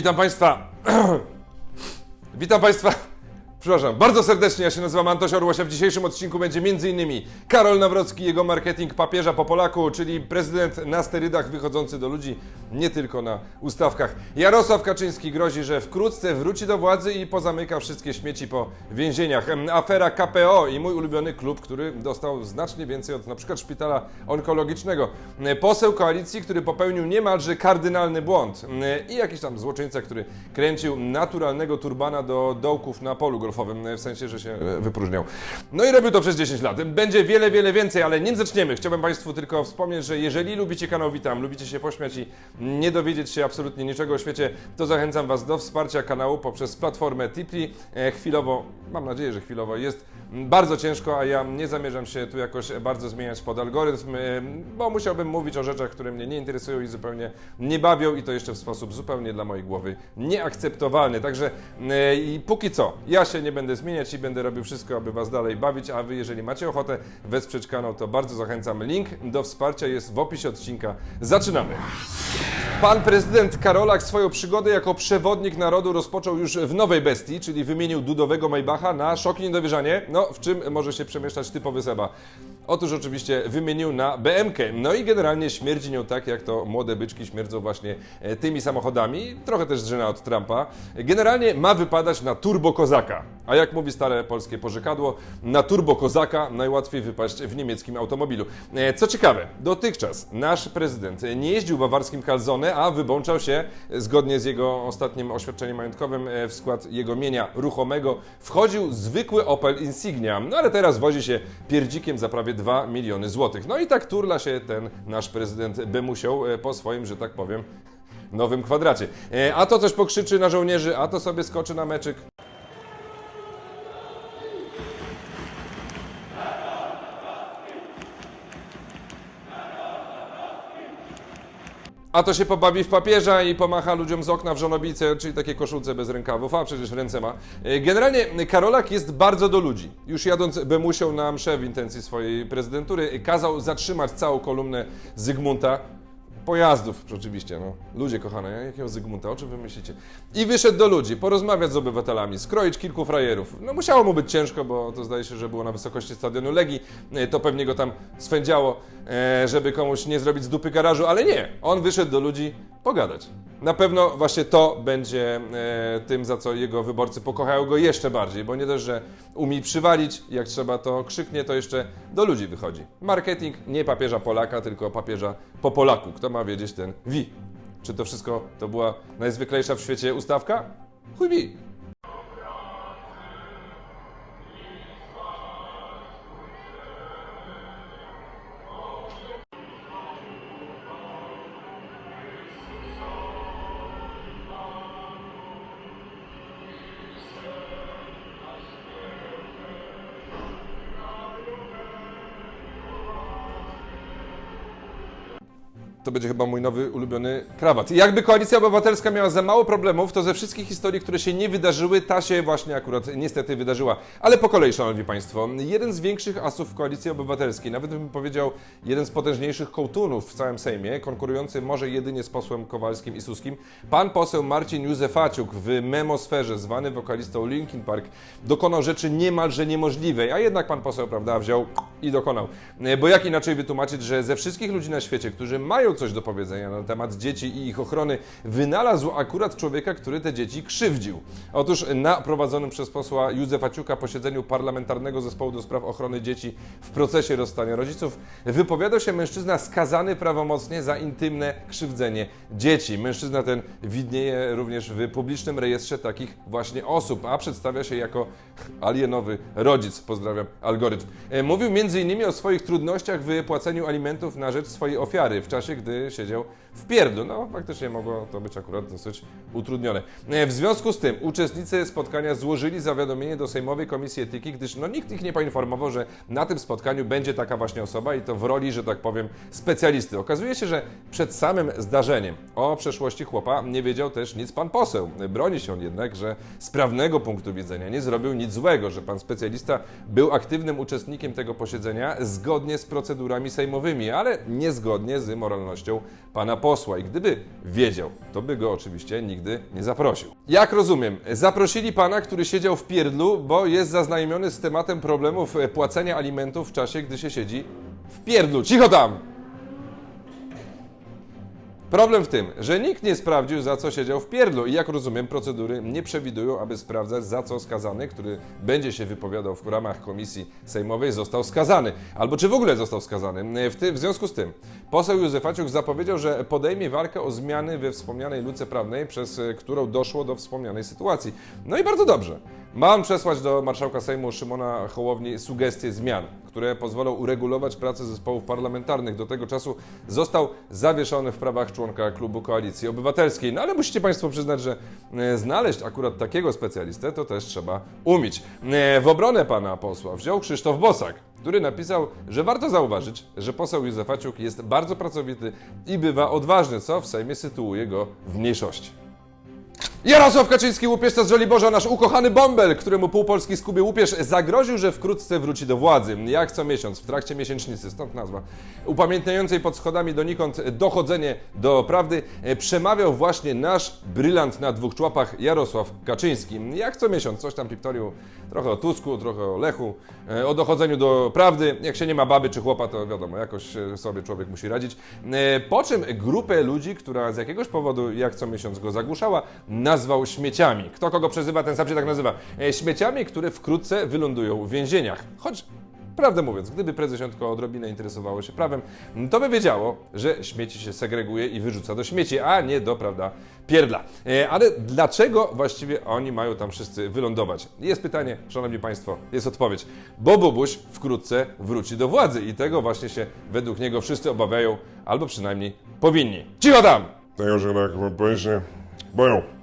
Witam Państwa. Witam Państwa. Przepraszam, bardzo serdecznie, ja się nazywam Antoś Orłosia. W dzisiejszym odcinku będzie m.in. Karol Nawrocki, jego marketing papieża po Polaku, czyli prezydent na sterydach wychodzący do ludzi, nie tylko na ustawkach. Jarosław Kaczyński grozi, że wkrótce wróci do władzy i pozamyka wszystkie śmieci po więzieniach. Afera KPO i mój ulubiony klub, który dostał znacznie więcej od przykład szpitala onkologicznego. Poseł koalicji, który popełnił niemalże kardynalny błąd. I jakiś tam złoczyńca, który kręcił naturalnego turbana do dołków na polu e, w sensie, że się e, wypróżniał. No i robił to przez 10 lat. Będzie wiele, wiele więcej, ale nim zaczniemy, chciałbym Państwu tylko wspomnieć, że jeżeli lubicie kanał Witam, lubicie się pośmiać i nie dowiedzieć się absolutnie niczego o świecie, to zachęcam Was do wsparcia kanału poprzez platformę Tipli. E, Chwilowo, mam nadzieję, że chwilowo jest bardzo ciężko, a ja nie zamierzam się tu jakoś bardzo zmieniać pod algorytm, bo musiałbym mówić o rzeczach, które mnie nie interesują i zupełnie nie bawią i to jeszcze w sposób zupełnie dla mojej głowy nieakceptowalny. Także i póki co, ja się nie będę zmieniać i będę robił wszystko, aby Was dalej bawić, a Wy, jeżeli macie ochotę wesprzeć kanał, to bardzo zachęcam. Link do wsparcia jest w opisie odcinka. Zaczynamy! Pan prezydent Karolak swoją przygodę jako przewodnik narodu rozpoczął już w nowej bestii, czyli wymienił dudowego Maybacha na szok i niedowierzanie. No, w czym może się przemieszczać typowy Seba? Otóż oczywiście wymienił na BMK. No i generalnie śmierdzi nią tak, jak to młode byczki śmierdzą właśnie e, tymi samochodami. Trochę też zżyna od Trumpa. Generalnie ma wypadać na turbo kozaka. A jak mówi stare polskie porzekadło, na turbo kozaka najłatwiej wypaść w niemieckim automobilu. E, Co ciekawe, dotychczas nasz prezydent nie jeździł bawarskim Calzone, a wybączał się, zgodnie z jego ostatnim oświadczeniem majątkowym, e, w skład jego mienia ruchomego wchodził zwykły Opel Insignia. No ale teraz wozi się pierdzikiem za prawie 2 miliony złotych. No i tak turla się ten nasz prezydent Bemusią e, po swoim, że tak powiem, nowym kwadracie. A to coś pokrzyczy na żołnierzy, a to sobie skoczy na meczyk. A to się pobawi w papieża i pomacha ludziom z okna w żonobice, czyli takie koszulce bez rękawów, a przecież ręce ma. E, Generalnie Karolak jest bardzo do ludzi. Już jadąc Bemusią na mszę w intencji swojej prezydentury, kazał zatrzymać całą kolumnę Zygmunta, Pojazdów, oczywiście, no. Ludzie kochane, jakiego Zygmunta, o czym wy myślicie? I wyszedł do ludzi, porozmawiać z obywatelami, skroić kilku frajerów. No musiało mu być ciężko, bo to zdaje się, że było na wysokości stadionu Legii. E, To pewnie go tam swędziało, e, żeby komuś nie zrobić z dupy garażu, ale nie. On wyszedł do ludzi pogadać. Na pewno właśnie to będzie e, tym, za co jego wyborcy pokochają go jeszcze bardziej, bo nie dość, że umie przywalić, jak trzeba to krzyknie, to jeszcze do ludzi wychodzi. Marketing nie papieża Polaka, tylko papieża po Polaku. Kto ma wiedzieć, ten wi. Czy to wszystko to była najzwyklejsza w świecie ustawka? Chuj bi. To będzie chyba mój nowy ulubiony krawat. I jakby Koalicja Obywatelska miała za mało problemów, to ze wszystkich historii, które się nie wydarzyły, ta się właśnie akurat niestety wydarzyła. Ale po kolei, Szanowni Państwo, jeden z większych asów Koalicji Obywatelskiej, nawet bym powiedział jeden z potężniejszych kołtunów w całym Sejmie, konkurujący może jedynie z posłem Kowalskim i Suskim, pan poseł Marcin Józefaciuk w memosferze, zwany wokalistą Linkin Park, dokonał rzeczy niemalże niemożliwej, a jednak pan poseł, prawda, wziął i dokonał. Bo jak inaczej wytłumaczyć, że ze wszystkich ludzi na świecie, którzy mają coś do powiedzenia na temat dzieci i ich ochrony, wynalazł akurat człowieka, który te dzieci krzywdził. Otóż na prowadzonym przez posła Józefa Ciuka posiedzeniu Parlamentarnego Zespołu do Spraw Ochrony Dzieci w procesie rozstania rodziców wypowiadał się mężczyzna skazany prawomocnie za intymne krzywdzenie dzieci. Mężczyzna ten widnieje również w publicznym rejestrze takich właśnie osób, a przedstawia się jako alienowy rodzic. Pozdrawiam algorytm. E, Mówił m.in. o swoich trudnościach w płaceniu alimentów na rzecz swojej ofiary w czasie, gdy siedział w pierdlu. No, faktycznie mogło to być akurat dosyć utrudnione. E, W związku z tym uczestnicy spotkania złożyli zawiadomienie do Sejmowej Komisji Etyki, gdyż no, nikt ich nie poinformował, że na tym spotkaniu będzie taka właśnie osoba i to w roli, że tak powiem, specjalisty. Okazuje się, że przed samym zdarzeniem o przeszłości chłopa nie wiedział też nic pan poseł. Broni się on jednak, że z prawnego punktu widzenia nie zrobił nic złego, że pan specjalista był aktywnym uczestnikiem tego posiedzenia zgodnie z procedurami sejmowymi, ale niezgodnie z moralnością pana posła i gdyby wiedział, to by go oczywiście nigdy nie zaprosił. Jak rozumiem, zaprosili pana, który siedział w pierdlu, bo jest zaznajomiony z tematem problemów płacenia alimentów w czasie, gdy się siedzi w pierdlu. Cicho tam! Problem w tym, że nikt nie sprawdził, za co siedział w pierdlu i jak rozumiem, procedury nie przewidują, aby sprawdzać, za co skazany, który będzie się wypowiadał w ramach komisji sejmowej, został skazany. Albo czy w ogóle został skazany. W, tym, w związku z tym poseł Józefaciuk zapowiedział, że podejmie walkę o zmiany we wspomnianej luce prawnej, przez e, którą doszło do wspomnianej sytuacji. No i bardzo dobrze. Mam przesłać do marszałka Sejmu Szymona Hołowni sugestie zmian, które pozwolą uregulować pracę zespołów parlamentarnych. Do tego czasu został zawieszony w prawach członka klubu Koalicji Obywatelskiej. No ale musicie Państwo przyznać, że e, znaleźć akurat takiego specjalistę to też trzeba umieć. E, W obronę pana posła wziął Krzysztof Bosak, który napisał, że warto zauważyć, że poseł Józefaciuk jest bardzo pracowity i bywa odważny, co w Sejmie sytuuje go w mniejszości. Jarosław Kaczyński, łupieżca z Żoliborza, nasz ukochany bąbel, któremu pół Polski skubie łupież, zagroził, że wkrótce wróci do władzy. Jak co miesiąc, w trakcie miesięcznicy, stąd nazwa, upamiętniającej pod schodami donikąd dochodzenie do prawdy, e, przemawiał właśnie nasz brylant na dwóch człapach Jarosław Kaczyński. Jak co miesiąc, coś tam piptorił trochę o Tusku, trochę o Lechu, e, o dochodzeniu do prawdy. Jak się nie ma baby czy chłopa, to wiadomo, jakoś e, sobie człowiek musi radzić. Po czym grupę ludzi, która z jakiegoś powodu jak co miesiąc go zagłuszała, nazwał śmieciami. Kto kogo przezywa, ten sam się tak nazywa. E, Śmieciami, które wkrótce wylądują w więzieniach. Choć Prawdę mówiąc, gdyby prezydentko odrobinę interesowało się prawem, to by wiedziało, że śmieci się segreguje i wyrzuca do śmieci, a nie do, prawda, pierdla. E, Ale dlaczego właściwie oni mają tam wszyscy wylądować? Jest pytanie, szanowni państwo, jest odpowiedź. Bo Bubuś wkrótce wróci do władzy i tego właśnie się według niego wszyscy obawiają, albo przynajmniej powinni. Cicho tam! Tego, że tak powiem się boją.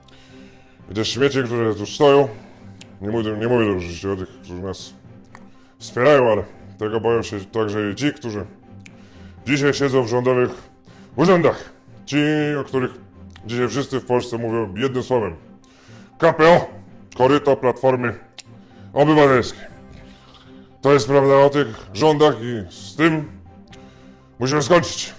I te śmieci, które tu stoją, nie mówię, nie mówię oczywiście o tych, którzy nas wspierają, ale tego boją się także i ci, którzy dzisiaj siedzą w rządowych urzędach. Ci, o których dzisiaj wszyscy w Polsce mówią jednym słowem. KPO, koryto Platformy Obywatelskiej. To jest prawda o tych rządach i z tym musimy skończyć.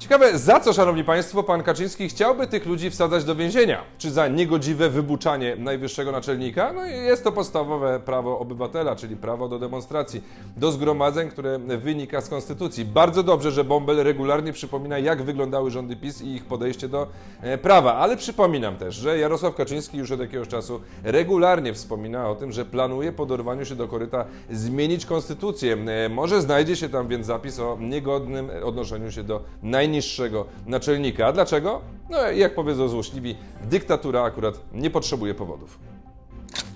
Ciekawe, za co, szanowni państwo, pan Kaczyński chciałby tych ludzi wsadzać do więzienia? Czy za niegodziwe wybuczanie najwyższego naczelnika? No jest to podstawowe prawo obywatela, czyli prawo do demonstracji, do zgromadzeń, które wynika z konstytucji. Bardzo dobrze, że Bąbel regularnie przypomina, jak wyglądały rządy PiS i ich podejście do e, prawa. Ale przypominam też, że Jarosław Kaczyński już od jakiegoś czasu regularnie wspomina o tym, że planuje po dorwaniu się do koryta zmienić konstytucję. E, Może znajdzie się tam więc zapis o niegodnym odnoszeniu się do najniższego naczelnika. A dlaczego? No jak powiedzą złośliwi, dyktatura akurat nie potrzebuje powodów.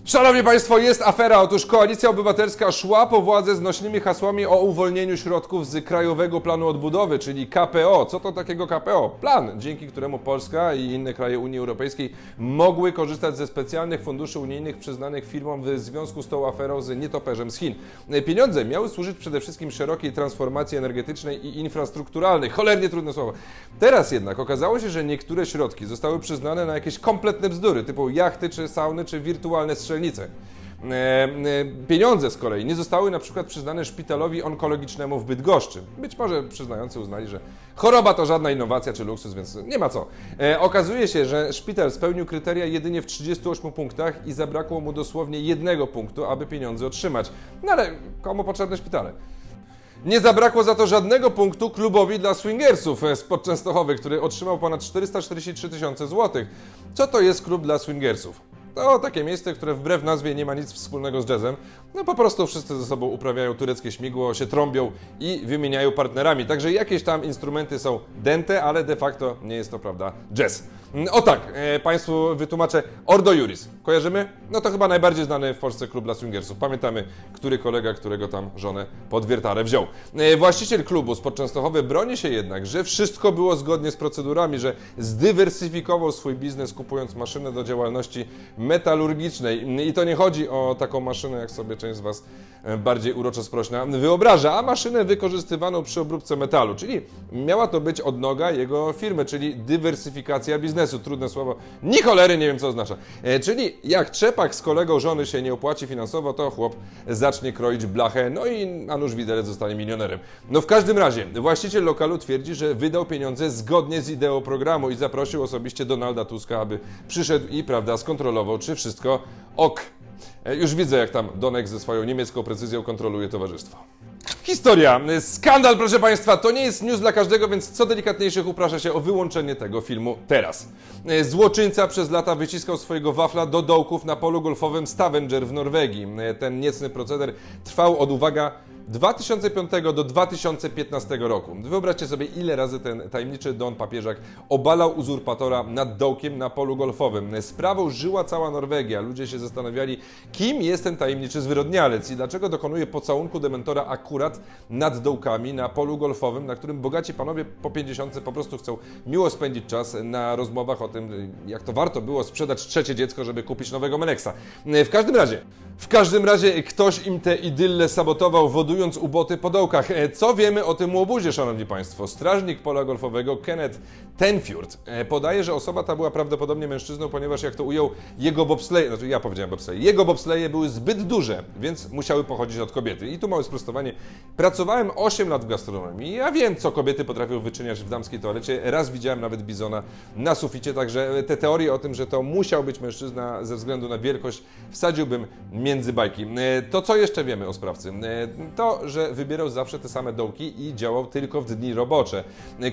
Szanowni Państwo, jest afera. Otóż Koalicja Obywatelska szła po władzę z nośnymi hasłami o uwolnieniu środków z Krajowego Planu Odbudowy, czyli KPO. Co to takiego KPO? Plan, dzięki któremu Polska i inne kraje Unii Europejskiej mogły korzystać ze specjalnych funduszy unijnych przyznanych firmom w związku z tą aferą z nietoperzem z Chin. Pieniądze miały służyć przede wszystkim szerokiej transformacji energetycznej i infrastrukturalnej. Cholernie trudne słowo. Teraz jednak okazało się, że niektóre środki zostały przyznane na jakieś kompletne bzdury, typu jachty, czy sauny, czy wirtualne strzelnice. E, e, Pieniądze z kolei nie zostały na przykład przyznane szpitalowi onkologicznemu w Bydgoszczy. Być może przyznający uznali, że choroba to żadna innowacja czy luksus, więc nie ma co. E, Okazuje się, że szpital spełnił kryteria jedynie w 38 punktach i zabrakło mu dosłownie jednego punktu, aby pieniądze otrzymać. No ale komu potrzebne szpitale? Nie zabrakło za to żadnego punktu klubowi dla swingersów z Częstochowy, który otrzymał ponad 443 tysiące złotych. Co to jest klub dla swingersów? To takie miejsce, które wbrew nazwie nie ma nic wspólnego z jazzem. No po prostu wszyscy ze sobą uprawiają tureckie śmigło, się trąbią i wymieniają partnerami. Także jakieś tam instrumenty są dente, ale de facto nie jest to, prawda, jazz. Mm, O tak, e, Państwu wytłumaczę. Ordo Juris. Kojarzymy? No to chyba najbardziej znany w Polsce klub dla swingersów. Pamiętamy, który kolega, którego tam żonę pod wiertarę wziął. E, Właściciel klubu z Częstochowy broni się jednak, że wszystko było zgodnie z procedurami, że zdywersyfikował swój biznes kupując maszynę do działalności metalurgicznej. I to nie chodzi o taką maszynę, jak sobie część z Was e, bardziej uroczo sprośna wyobraża, a maszynę wykorzystywaną przy obróbce metalu, czyli miała to być odnoga jego firmy, czyli dywersyfikacja biznesu. Trudne słowo, ni cholery nie wiem co oznacza. E, czyli jak trzepak z kolegą żony się nie opłaci finansowo, to chłop zacznie kroić blachę, no i a nuż widelec zostanie milionerem. No w każdym razie, właściciel lokalu twierdzi, że wydał pieniądze zgodnie z ideą programu i zaprosił osobiście Donalda Tuska, aby przyszedł i, prawda, skontrolował, czy wszystko ok. E, Już widzę, jak tam Donek ze swoją niemiecką precyzją kontroluje towarzystwo. Historia. Skandal, proszę Państwa. To nie jest news dla każdego, więc co delikatniejszych uprasza się o wyłączenie tego filmu teraz. E, Złoczyńca przez lata wyciskał swojego wafla do dołków na polu golfowym Stavanger w Norwegii. E, Ten niecny proceder trwał od, uwaga, 2005 do 2015 roku. Wyobraźcie sobie, ile razy ten tajemniczy Don Papieżak obalał uzurpatora nad dołkiem na polu golfowym. Sprawą żyła cała Norwegia. Ludzie się zastanawiali, kim jest ten tajemniczy zwyrodnialec i dlaczego dokonuje pocałunku dementora akurat nad dołkami na polu golfowym, na którym bogaci panowie po 50 po prostu chcą miło spędzić czas na rozmowach o tym, jak to warto było sprzedać trzecie dziecko, żeby kupić nowego Meleksa. W każdym razie, w każdym razie ktoś im te idylle sabotował, wodując uboty po dołkach. E, Co wiemy o tym łobuzie, szanowni państwo? Strażnik pola golfowego Kenneth Tenfjord e, podaje, że osoba ta była prawdopodobnie mężczyzną, ponieważ jak to ujął, jego bobsleje, znaczy ja powiedziałem bobsleje, jego bobsleje były zbyt duże, więc musiały pochodzić od kobiety. I tu małe sprostowanie. Pracowałem 8 lat w gastronomii ja wiem, co kobiety potrafią wyczyniać w damskiej toalecie. Raz widziałem nawet bizona na suficie, także te teorie o tym, że to musiał być mężczyzna ze względu na wielkość, wsadziłbym między bajki. E, To co jeszcze wiemy o sprawcy? E, To, że wybierał zawsze te same dołki i działał tylko w dni robocze.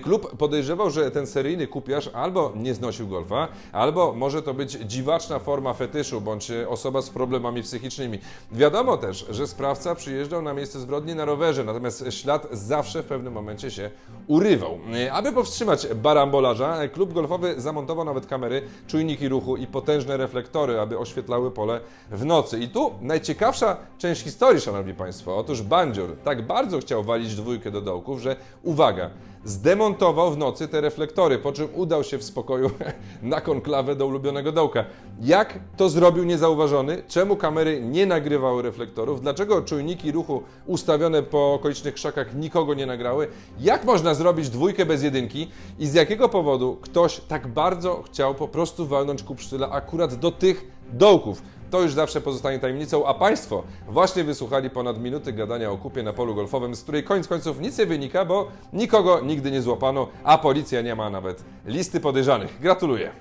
Klub podejrzewał, że ten seryjny kupiarz albo nie znosił golfa, albo może to być dziwaczna forma fetyszu, bądź osoba z problemami psychicznymi. Wiadomo też, że sprawca przyjeżdżał na miejsce zbrodni na rowerze, natomiast ślad zawsze w pewnym momencie się urywał. Aby powstrzymać barambolarza, klub golfowy zamontował nawet kamery, czujniki ruchu i potężne reflektory, aby oświetlały pole w nocy. I tu najciekawsza część historii, szanowni państwo. Otóż Bandzior tak bardzo chciał walić dwójkę do dołków, że uwaga, zdemontował w nocy te reflektory, po czym udał się w spokoju na konklawę do ulubionego dołka. Jak to zrobił niezauważony? Czemu kamery nie nagrywały reflektorów? Dlaczego czujniki ruchu ustawione po okolicznych krzakach nikogo nie nagrały? Jak można zrobić dwójkę bez jedynki? I z jakiego powodu ktoś tak bardzo chciał po prostu walnąć kupsztyla akurat do tych dołków? To już zawsze pozostanie tajemnicą, a Państwo właśnie wysłuchali ponad minuty gadania o kupie na polu golfowym, z której koniec końców nic nie wynika, bo nikogo nigdy nie złapano, a policja nie ma nawet listy podejrzanych. Gratuluję.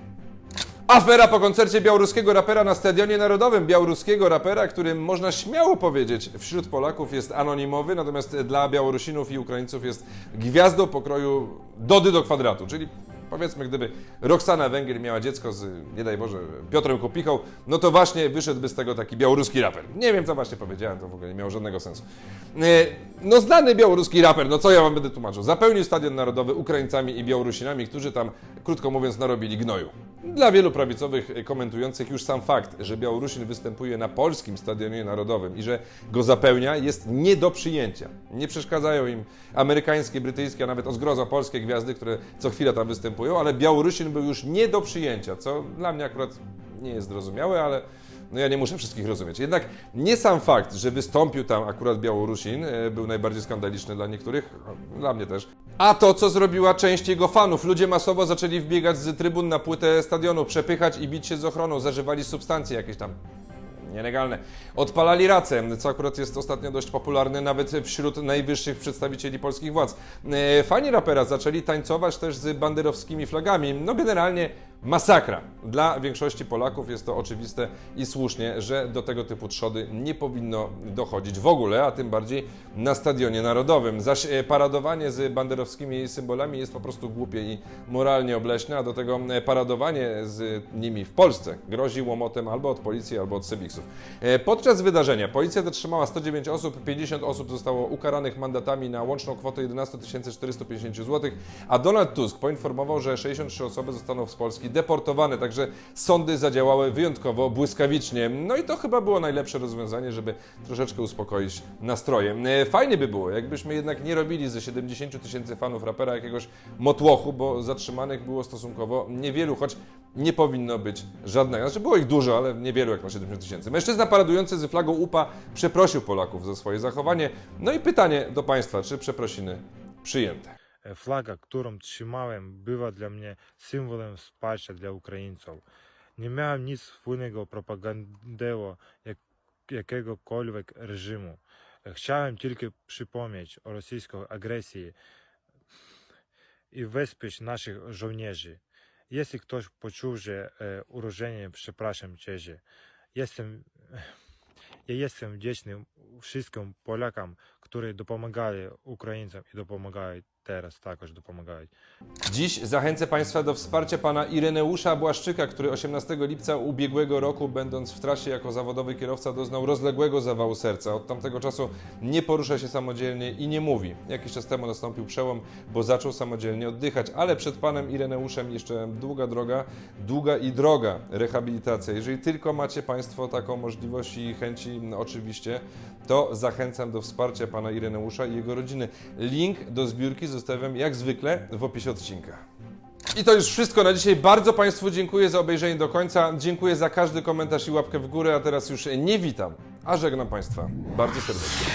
Afera po koncercie białoruskiego rapera na Stadionie Narodowym. Białoruskiego rapera, który można śmiało powiedzieć wśród Polaków jest anonimowy, natomiast dla Białorusinów i Ukraińców jest gwiazdą pokroju Dody do kwadratu, czyli powiedzmy, gdyby Roxana Węgier miała dziecko z, nie daj Boże, Piotrem Kupichą, no to właśnie wyszedłby z tego taki białoruski raper. Nie wiem, co właśnie powiedziałem, to w ogóle nie miało żadnego sensu. E, No znany białoruski raper, no co ja wam będę tłumaczył, zapełnił Stadion Narodowy Ukraińcami i Białorusinami, którzy tam, krótko mówiąc, narobili gnoju. Dla wielu prawicowych komentujących już sam fakt, że Białorusin występuje na polskim Stadionie Narodowym i że go zapełnia, jest nie do przyjęcia. Nie przeszkadzają im amerykańskie, brytyjskie, a nawet o zgrozo polskie gwiazdy, które co chwila tam występują, ale Białorusin był już nie do przyjęcia, co dla mnie akurat nie jest zrozumiałe, ale no ja nie muszę wszystkich rozumieć. Jednak nie sam fakt, że wystąpił tam akurat Białorusin, e, był najbardziej skandaliczny dla niektórych, dla mnie też. A to, co zrobiła część jego fanów. Ludzie masowo zaczęli wbiegać z trybun na płytę stadionu, przepychać i bić się z ochroną, zażywali substancje jakieś tam nielegalne. Odpalali racę, co akurat jest ostatnio dość popularne nawet wśród najwyższych przedstawicieli polskich władz. E, Fani rapera zaczęli tańcować też z banderowskimi flagami. No generalnie masakra. Dla większości Polaków jest to oczywiste i słusznie, że do tego typu trzody nie powinno dochodzić w ogóle, a tym bardziej na Stadionie Narodowym. Zaś e, paradowanie z banderowskimi symbolami jest po prostu głupie i moralnie obleśne, a do tego e, paradowanie z nimi w Polsce grozi łomotem albo od policji, albo od Sebiksów. E, Podczas wydarzenia policja zatrzymała 109 osób, 50 osób zostało ukaranych mandatami na łączną kwotę 11 450 zł, a Donald Tusk poinformował, że 63 osoby zostaną z Polski Deportowane, także sądy zadziałały wyjątkowo błyskawicznie. No i to chyba było najlepsze rozwiązanie, żeby troszeczkę uspokoić nastroje. E, Fajnie by było, jakbyśmy jednak nie robili ze 70 tysięcy fanów rapera jakiegoś motłochu, bo zatrzymanych było stosunkowo niewielu, choć nie powinno być żadnego. Znaczy było ich dużo, ale niewielu jak na 70 tysięcy. Mężczyzna paradujący z flagą UPA przeprosił Polaków za swoje zachowanie. No i pytanie do Państwa, czy przeprosiny przyjęte? E, Flaga, którą trzymałem, była dla mnie symbolem wsparcia dla Ukraińców. Nie miałem nic wspólnego propagandeło jak, jakiegokolwiek reżimu. E, Chciałem tylko przypomnieć o rosyjskiej agresji i wesprzeć naszych żołnierzy. Jeśli ktoś poczuł, że e, urażenie, przepraszam cieży. Jestem, ja jestem wdzięczny wszystkim Polakom, którzy dopomagali Ukraińcom i dopomagają teraz także dopomagają. Dziś zachęcę Państwa do wsparcia pana Ireneusza Błaszczyka, który 18 lipca ubiegłego roku, będąc w trasie jako zawodowy kierowca, doznał rozległego zawału serca. Od tamtego czasu nie porusza się samodzielnie i nie mówi. Jakiś czas temu nastąpił przełom, bo zaczął samodzielnie oddychać, ale przed panem Ireneuszem jeszcze długa droga, długa i droga rehabilitacja. Jeżeli tylko macie Państwo taką możliwość i chęci, no oczywiście, to zachęcam do wsparcia pana Ireneusza i jego rodziny. Link do zbiórki zostawiam jak zwykle w opisie odcinka. I to już wszystko na dzisiaj. Bardzo Państwu dziękuję za obejrzenie do końca. Dziękuję za każdy komentarz i łapkę w górę, a teraz już nie witam, a żegnam Państwa bardzo serdecznie.